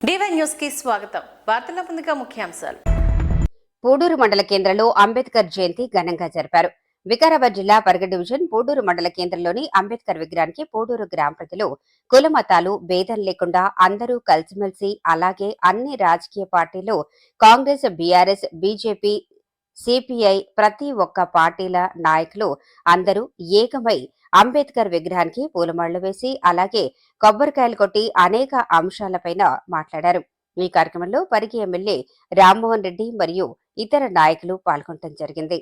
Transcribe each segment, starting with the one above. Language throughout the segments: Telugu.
డివై న్యూస్కి స్వాగతం. వార్తల ముందుగా ముఖ్యాంశాలు. పూడూరు మండల కేంద్రంలో అంబేద్కర్ జయంతి ఘనంగా జరిపారు. వికారాబాద్ జిల్లా పరగ డివిజన్ పూడూరు మండల కేంద్రంలోని అంబేద్కర్ విగ్రహానికి పూడూరు గ్రామ ప్రజలు కుల మతాలు భేదం లేకుండా అందరూ కలిసిమెలిసి అలాగే అన్ని రాజకీయ పార్టీలు కాంగ్రెస్ బీఆర్ఎస్ బీజేపీ సిపిఐ ప్రతి ఒక్క పార్టీల నాయకులు అందరూ ఏకమై అంబేద్కర్ విగ్రహానికి పూలమాళ్ళు వేసి అలాగే కొబ్బరికాయలు కొట్టి అనేక అంశాలపైన మాట్లాడారు. ఈ కార్యక్రమంలో పరిగి ఎమ్మెల్యే రామ్మోహన్ రెడ్డి మరియు ఇతర నాయకులు పాల్గొనడం జరిగింది.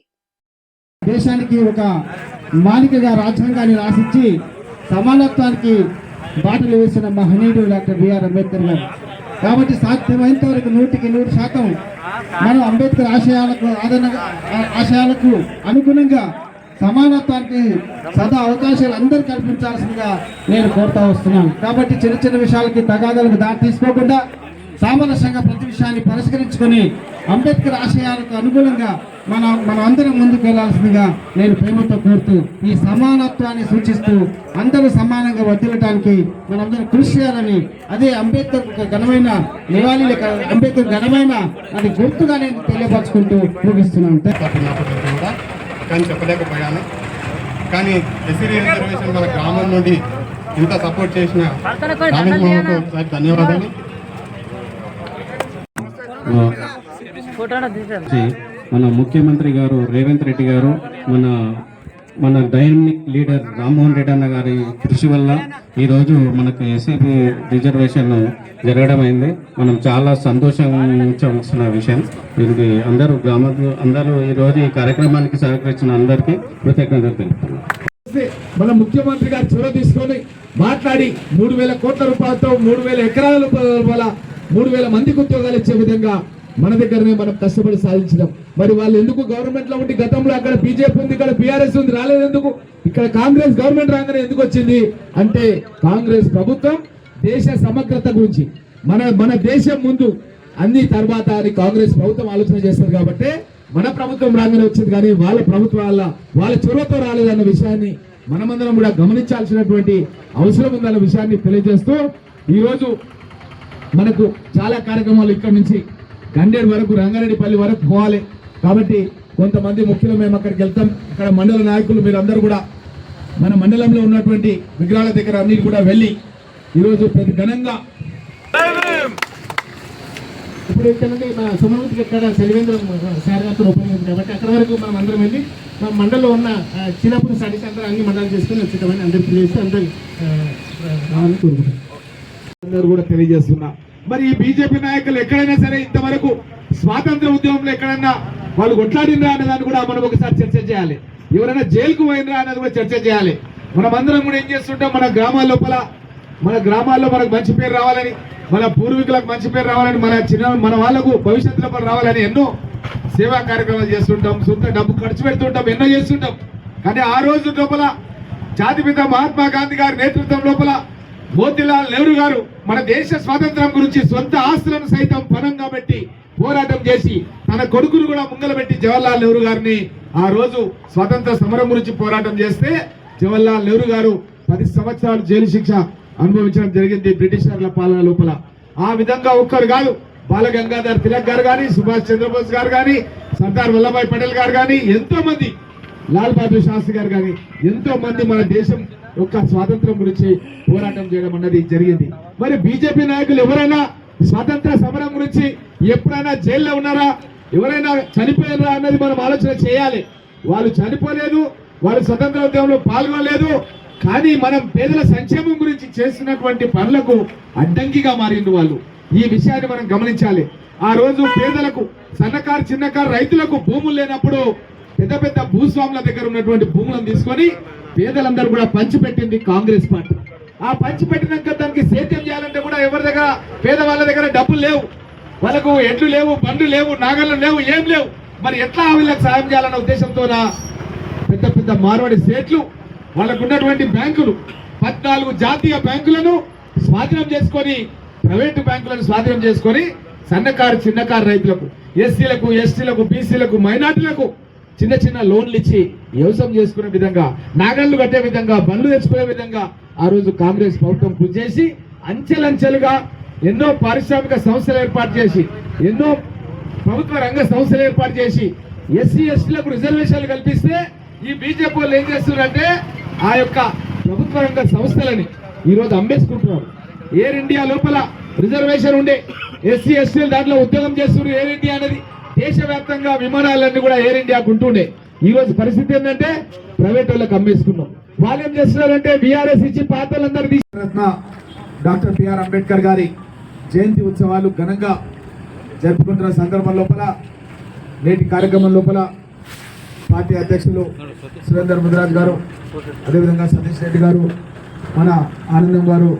దేశానికి ఒక మాలికగా రాజ్యాంగాన్ని రాసిచ్చి సమానత్వానికి బాటలు వేసిన మహనీయుడు డాక్టర్ బిఆర్ అంబేద్కర్ గారు. కాబట్టి సాధ్యమైనంత వరకు నూటికి నూరు శాతం మనం అంబేద్కర్ ఆశయాలకు ఆదరణ ఆశయాలకు అనుగుణంగా సమానత్వానికి సదా అవకాశాలు అందరూ కల్పించాల్సిందిగా నేను కోరుతా వస్తున్నాను. కాబట్టి చిన్న చిన్న విషయాలకి తగాదాలకు దారి తీసుకోకుండా సామరస్యంగా ప్రతి విషయాన్ని పరిష్కరించుకొని అంబేద్కర్ ఆశయాలకు అనుగుణంగా మన మనం అందరం ముందుకు వెళ్ళాల్సిందిగా నేను ప్రేమతో కోరుతూ ఈ సమానత్వాన్ని సూచిస్తూ అందరూ సమానంగా వర్తిల్లటానికి మనందరం కృషి చేయాలని అదే అంబేద్కర్ ఘనమైన నివాళి లేక అంబేద్కర్ ఘనమైన అది గుర్తుగా నేను తెలియపరచుకుంటూ ముగిస్తున్నాను. కానీ చెప్పలేకపోయాను. కానీ ఎస్సీ రిజర్వేషన్ మన గ్రామం నుండి ఇంత సపోర్ట్ చేసిన ధన్యవాదాలు. మన ముఖ్యమంత్రి గారు రేవంత్ రెడ్డి గారు మన మన డైనమిక్ లీడర్ రామ్మోహన్ రెడ్డి అన్న గారి కృషి వల్ల ఈరోజు మనకు ఎస్సీబీ రిజర్వేషన్ జరగడం అయింది. మనం చాలా సంతోషించవలసిన విషయం. దీనికి అందరూ గ్రామ అందరూ ఈరోజు ఈ కార్యక్రమానికి సహకరించిన అందరికీ కృతజ్ఞతలు తెలుపుతున్నాను మన ముఖ్యమంత్రి గారు చొరవ తీసుకొని మాట్లాడి మూడు వేల కోట్ల రూపాయలతో మూడు వేల ఎకరాల రూపాయల మూడు వేల మందికి ఉద్యోగాలు ఇచ్చే విధంగా మన దగ్గరనే మనం కష్టపడి సాధించడం. మరి వాళ్ళు ఎందుకు గవర్నమెంట్లో ఉండి గతంలో అక్కడ బీజేపీ ఉంది ఇక్కడ బీఆర్ఎస్ ఉంది రాలేదు ఎందుకు? ఇక్కడ కాంగ్రెస్ గవర్నమెంట్ రాగానే ఎందుకు వచ్చింది? అంటే కాంగ్రెస్ ప్రభుత్వం దేశ సమగ్రత గురించి. మన మన దేశం ముందు అన్ని తర్వాత అని కాంగ్రెస్ ప్రభుత్వం ఆలోచన చేస్తారు కాబట్టి మన ప్రభుత్వం రాగానే వచ్చింది కానీ వాళ్ళ ప్రభుత్వం వల్ల వాళ్ళ చొరవతో రాలేదన్న విషయాన్ని మనమందరం కూడా గమనించాల్సినటువంటి అవసరం ఉందన్న విషయాన్ని తెలియజేస్తూ ఈరోజు మనకు చాలా కార్యక్రమాలు ఇక్కడ నుంచి గండేడు వరకు రంగారెడ్డిపల్లి వరకు పోవాలి. కాబట్టి కొంతమంది ముఖ్యులు మేము అక్కడికి వెళ్తాం. ఇక్కడ మండల నాయకులు మీరందరూ కూడా మన మండలంలో ఉన్నటువంటి విగ్రహాల దగ్గర అన్నిటి కూడా వెళ్ళి ఈరోజు ప్రతి ఘనంగా ఇప్పుడు ఇక్కడ నుండి మన సుమనూతికి ఎక్కడ సెలివేంద్ర సార్ గారితో ఉపయోగించింది కాబట్టి అక్కడ వరకు మనం అందరం వెళ్ళి మన మండలంలో ఉన్న చిన్నప్పుడు స్టడీస్ అందరూ అన్ని మండలం చేసుకుని వచ్చేటమని అందరికి తెలియజేస్తే అందరికి రావాలని కోరుకుంటున్నాం. అందరూ కూడా తెలియజేస్తున్నా. మరి ఈ బీజేపీ నాయకులు ఎక్కడైనా సరే ఇంతవరకు స్వాతంత్ర ఉద్యమంలో ఎక్కడైనా వాళ్ళు కొట్లాడినరా అనే దాన్ని కూడా మనం ఒకసారి చర్చ చేయాలి. ఎవరైనా జైలుకు పోయినరా అనేది కూడా చర్చ చేయాలి. మనం అందరం కూడా ఏం చేస్తుంటాం? మన గ్రామాల లోపల మన గ్రామాల్లో మనకు మంచి పేరు రావాలని మన పూర్వీకులకు మంచి పేరు రావాలని మన చిన్న మన వాళ్ళకు భవిష్యత్తులో కూడా రావాలని ఎన్నో సేవా కార్యక్రమాలు చేస్తుంటాం. సొంత డబ్బు ఖర్చు పెడుతుంటాం. ఎన్నో చేస్తుంటాం. కానీ ఆ రోజు లోపల జాతిపిత మహాత్మా గాంధీ గారి నేతృత్వం లోపల మోతిలాల్ నెహ్రూ గారు మన దేశ స్వాతంత్రం గురించి సొంత ఆస్తులను సైతం పనంగా పెట్టి పోరాటం చేసి తన కొడుకును కూడా ముంగలబెట్టి జవహర్లాల్ నెహ్రూ గారిని ఆ రోజు స్వాతంత్ర సమరం గురించి పోరాటం చేస్తే జవహర్లాల్ నెహ్రూ గారు పది సంవత్సరాలు జైలు శిక్ష అనుభవించడం జరిగింది బ్రిటిషర్ల పాలన లోపల. ఆ విధంగా ఒక్కరు కాదు బాల గంగాధర్ తిలక్ గారు కానీ సుభాష్ చంద్రబోస్ గారు కానీ సర్దార్ వల్లభాయ్ పటేల్ గారు కానీ ఎంతో మంది లాల్ బహదూర్ శాస్త్రి గారు కానీ ఎంతో మంది మన దేశం యొక్క స్వాతంత్రం గురించి పోరాటం చేయడం అన్నది జరిగింది. మరి బీజేపీ నాయకులు ఎవరైనా స్వాతంత్ర సమరం గురించి ఎప్పుడైనా జైల్లో ఉన్నారా? ఎవరైనా చనిపోయారా అన్నది మనం ఆలోచన చేయాలి. వాళ్ళు చనిపోలేదు వాళ్ళు స్వతంత్ర ఉద్యమంలో పాల్గొనలేదు కానీ మనం పేదల సంక్షేమం గురించి చేస్తున్నటువంటి పనులకు అడ్డంకిగా మారింది వాళ్ళు. ఈ విషయాన్ని మనం గమనించాలి. ఆ రోజు పేదలకు సన్నకారు చిన్నకారు రైతులకు భూములు లేనప్పుడు పెద్ద పెద్ద భూస్వాముల దగ్గర ఉన్నటువంటి భూములను తీసుకొని పేదలందరూ కూడా పంచిపెట్టింది కాంగ్రెస్ పార్టీ. ఆ పంచిపెట్టినాక దానికి సేద్యం చేయాలంటే కూడా ఎవరి దగ్గర పేదవాళ్ళ దగ్గర డబ్బులు లేవు. వాళ్ళకు ఎడ్లు లేవు బండ్లు లేవు నాగళ్ళు లేవు ఏం లేవు. మరి ఎట్లా వీళ్ళకి సాయం చేయాలన్న ఉద్దేశంతో పెద్ద పెద్ద మార్వాడి సేట్లు వాళ్ళకు ఉన్నటువంటి బ్యాంకులు పద్నాలుగు జాతీయ బ్యాంకులను స్వాధీనం చేసుకొని ప్రైవేటు బ్యాంకులను స్వాధీనం చేసుకొని సన్నకారు చిన్నకారు రైతులకు ఎస్సీలకు ఎస్టీలకు బీసీలకు మైనార్టీలకు చిన్న చిన్న లోన్లు ఇచ్చి వ్యవసాయం చేసుకునే విధంగా నాగళ్ళు కట్టే విధంగా బండ్లు తెచ్చుకునే విధంగా ఆ రోజు కాంగ్రెస్ ప్రభుత్వం కృషి చేసి అంచెలంచెలుగా ఎన్నో పారిశ్రామిక సంస్థలు ఏర్పాటు చేసి ఎన్నో ప్రభుత్వ రంగ సంస్థలు ఏర్పాటు చేసి ఎస్సీ ఎస్టీలకు రిజర్వేషన్లు కల్పిస్తే ఈ బీజేపీ వాళ్ళు ఏం చేస్తున్నారంటే ఆ యొక్క ప్రభుత్వ రంగ సంస్థలని ఈరోజు అమ్మేసుకుంటున్నారు ఎయిర్ ఇండియా లోపల రిజర్వేషన్ ఉండే ఎస్సీ ఎస్టీలు దాంట్లో ఉద్యోగం చేస్తున్నారు ఎయిర్ ఇండియా అనేది దేశవ్యాప్తంగా విమానాలన్నీ కూడా ఎయిర్ ఇండియాకు ఉంటుండే ఈ రోజు పరిస్థితి ఏంటంటే ప్రైవేట్ వాళ్ళకి అమ్మేసుకున్నాం. వాళ్ళు ఏం చేస్తున్నారంటే బీఆర్ఎస్ ఇచ్చి పాత్రలందరూ Ratna doctor B R Ambedkar గారి జయంతి ఉత్సవాలు ఘనంగా జరుపుకుంటున్న సందర్భం లోపల నేటి కార్యక్రమం లోపల పార్టీ అధ్యక్షులు సురేందర్ ముదిరాజ్ గారు అదేవిధంగా సతీష్ రెడ్డి గారు మన ఆనందం గారు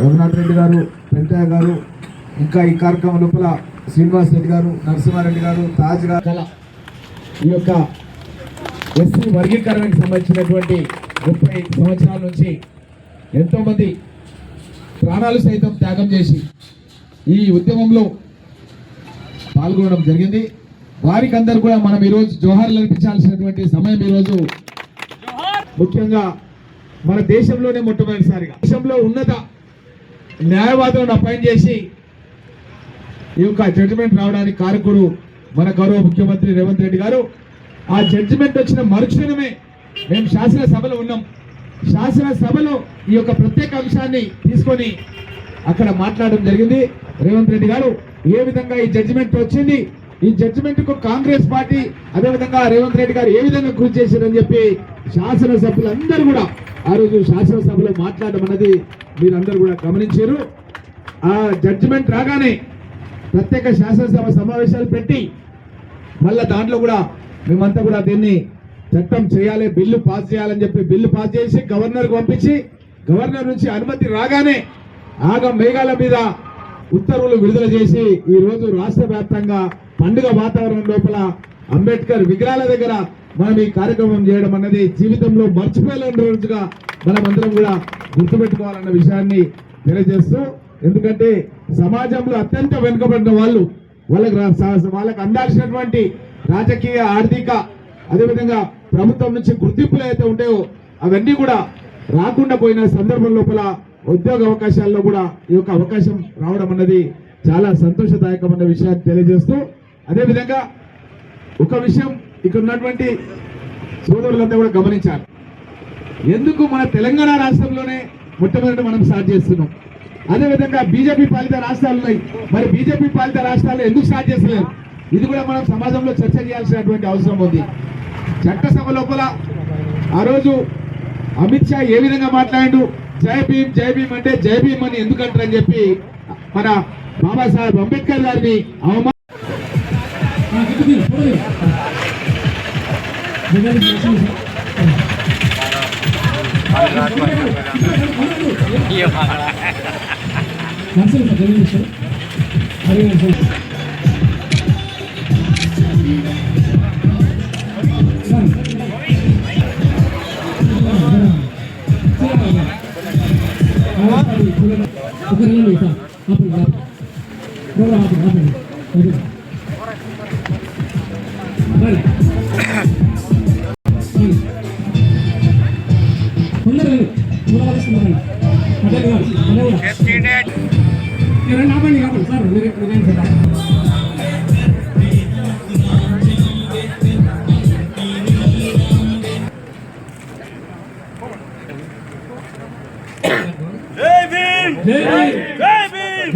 రఘునాథ్ రెడ్డి గారు వెంకయ్య గారు ఇంకా ఈ కార్యక్రమం లోపల శ్రీనివాస్ రెడ్డి గారు నరసింహారెడ్డి గారు తాజ్ గారు. ఈ యొక్క ఎస్సీ వర్గీకరణకు సంబంధించినటువంటి ముప్పై సంవత్సరాల నుంచి ఎంతోమంది ప్రాణాలు సైతం త్యాగం చేసి ఈ ఉద్యమంలో పాల్గొనడం జరిగింది. వారికి అందరు కూడా మనం ఈరోజు జోహార్లు అనిపించాల్సినటువంటి సమయం ఈరోజు ముఖ్యంగా మన దేశంలోనే మొట్టమొదటిసారిగా. దేశంలో ఉన్నత న్యాయవాదులను అపాయింట్ చేసి ఈ యొక్క జడ్జిమెంట్ రావడానికి కారకుడు మన గౌరవ ముఖ్యమంత్రి రేవంత్ రెడ్డి గారు. ఆ జడ్జిమెంట్ వచ్చిన మరుక్షణమే మేము శాసనసభలో ఉన్నాం. శాసనసభలో ఈ యొక్క ప్రత్యేక అంశాన్ని తీసుకొని అక్కడ మాట్లాడడం జరిగింది. రేవంత్ రెడ్డి గారు ఏ విధంగా ఈ జడ్జిమెంట్ వచ్చింది? ఈ జడ్జిమెంట్కు కాంగ్రెస్ పార్టీ అదేవిధంగా రేవంత్ రెడ్డి గారు ఏ విధంగా కృషి చేశారని చెప్పి శాసనసభ్యులందరూ కూడా ఆ రోజు శాసనసభలో మాట్లాడడం అనేది మీరందరూ కూడా గమనించారు. ఆ జడ్జిమెంట్ రాగానే ప్రత్యేక శాసనసభ సమావేశాలు పెట్టి మళ్ళా దాంట్లో కూడా మేమంతా కూడా దీన్ని చట్టం చేయాలి బిల్లు పాస్ చేయాలని చెప్పి బిల్లు పాస్ చేసి గవర్నర్కు పంపించి గవర్నర్ నుంచి అనుమతి రాగానే ఆగ మేఘాల మీద ఉత్తర్వులు విడుదల చేసి ఈరోజు రాష్ట్ర వ్యాప్తంగా పండుగ వాతావరణం లోపల అంబేద్కర్ విగ్రహాల దగ్గర మనం ఈ కార్యక్రమం చేయడం అన్నది జీవితంలో మర్చిపోలేని రోజుగా మనమందరం కూడా గుర్తుపెట్టుకోవాలన్న విషయాన్ని తెలియజేస్తూ ఎందుకంటే సమాజంలో అత్యంత వెనుకబడిన వాళ్ళు వాళ్ళకి వాళ్ళకు వాళ్ళకి అందాల్సినటువంటి రాజకీయ ఆర్థిక అదేవిధంగా ప్రభుత్వం నుంచి గుర్తింపులు అయితే ఉంటాయో అవన్నీ కూడా రాకుండా పోయిన సందర్భం లోపల ఉద్యోగ అవకాశాల్లో కూడా ఈ యొక్క అవకాశం రావడం అన్నది చాలా సంతోషదాయకమైన విషయాన్ని తెలియజేస్తూ అదేవిధంగా ఒక విషయం ఇక్కడ ఉన్నటువంటి సోదరులంతా కూడా గమనించాలి. ఎందుకు మన తెలంగాణ రాష్ట్రంలోనే మొట్టమొదటి మనం స్టార్ట్ చేస్తున్నాం? అదేవిధంగా బీజేపీ పాలిత రాష్ట్రాలు ఉన్నాయి. మరి బీజేపీ పాలిత రాష్ట్రాలు ఎందుకు స్టార్ట్ చేస్తలేదు ఇది కూడా మనం సమాజంలో చర్చ చేయాల్సినటువంటి అవసరం ఉంది. చట్టసభ లోపల ఆ రోజు అమిత్ షా ఏ విధంగా మాట్లాడు జై భీమ్ జై భీమ్ అంటే జై భీమ్ అని ఎందుకంటారని చెప్పి మన బాబాసాహెబ్ అంబేద్కర్ గారిని అవమాన உட்காருங்க சார் அப்படிங்களா ரோல் ஆப்பிங் ஆப்பிங் வெரி வெரி కొందరు చూడాల్సిందండి అదే కాదు అదే కూడా నాపండి కాదు సార్ మీరే మీరేం సార్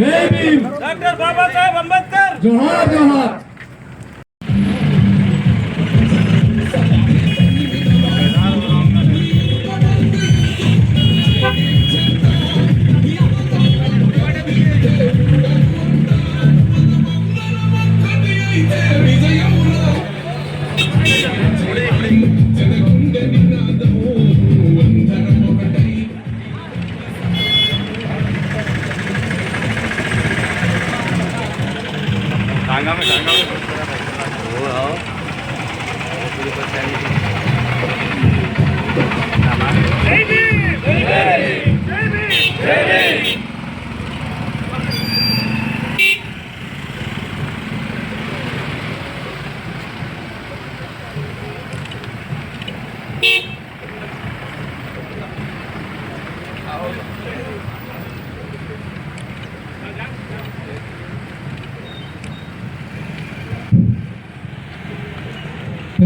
భీమ్ డాక్టర్ బాబాసాహెబ్ అంబేద్కర్ జోహార్ జోహార్ జై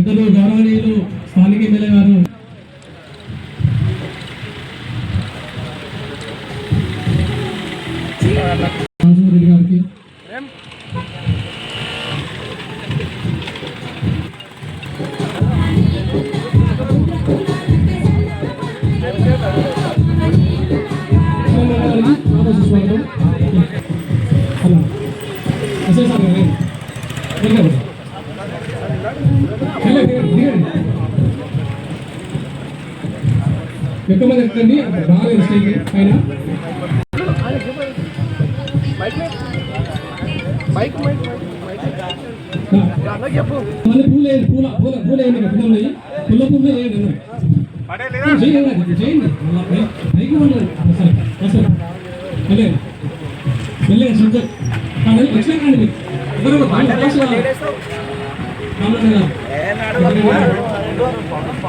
పెద్దలు గౌరవనీయులు స్థానిక ఎమ్మెల్యే గారు. రాజురెడ్డి గారికి. బాగా పైన పూలు వేయండి పూల పూల పూలు వేయండి ఉన్నాయి. వేయండి చేయండి చేయండి పైకి అసలు అసలు వెళ్ళండి వెళ్ళండి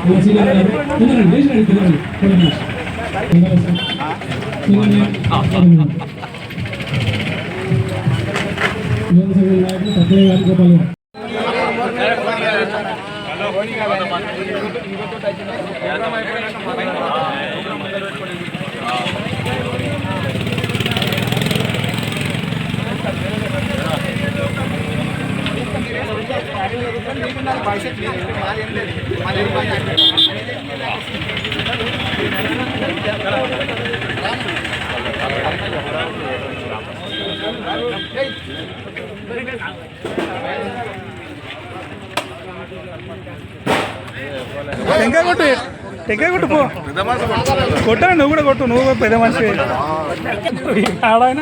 వచ్చినా ఇద్దరు బాగా క్లాస్ కావాలి. కామన్ గారు. టెంకాయ కొట్టు టెంకాయ కొట్టు పో. కొట్టా నువ్వు కూడా కొట్టు నువ్వు పెద్ద మనిషి. ఆడాయన?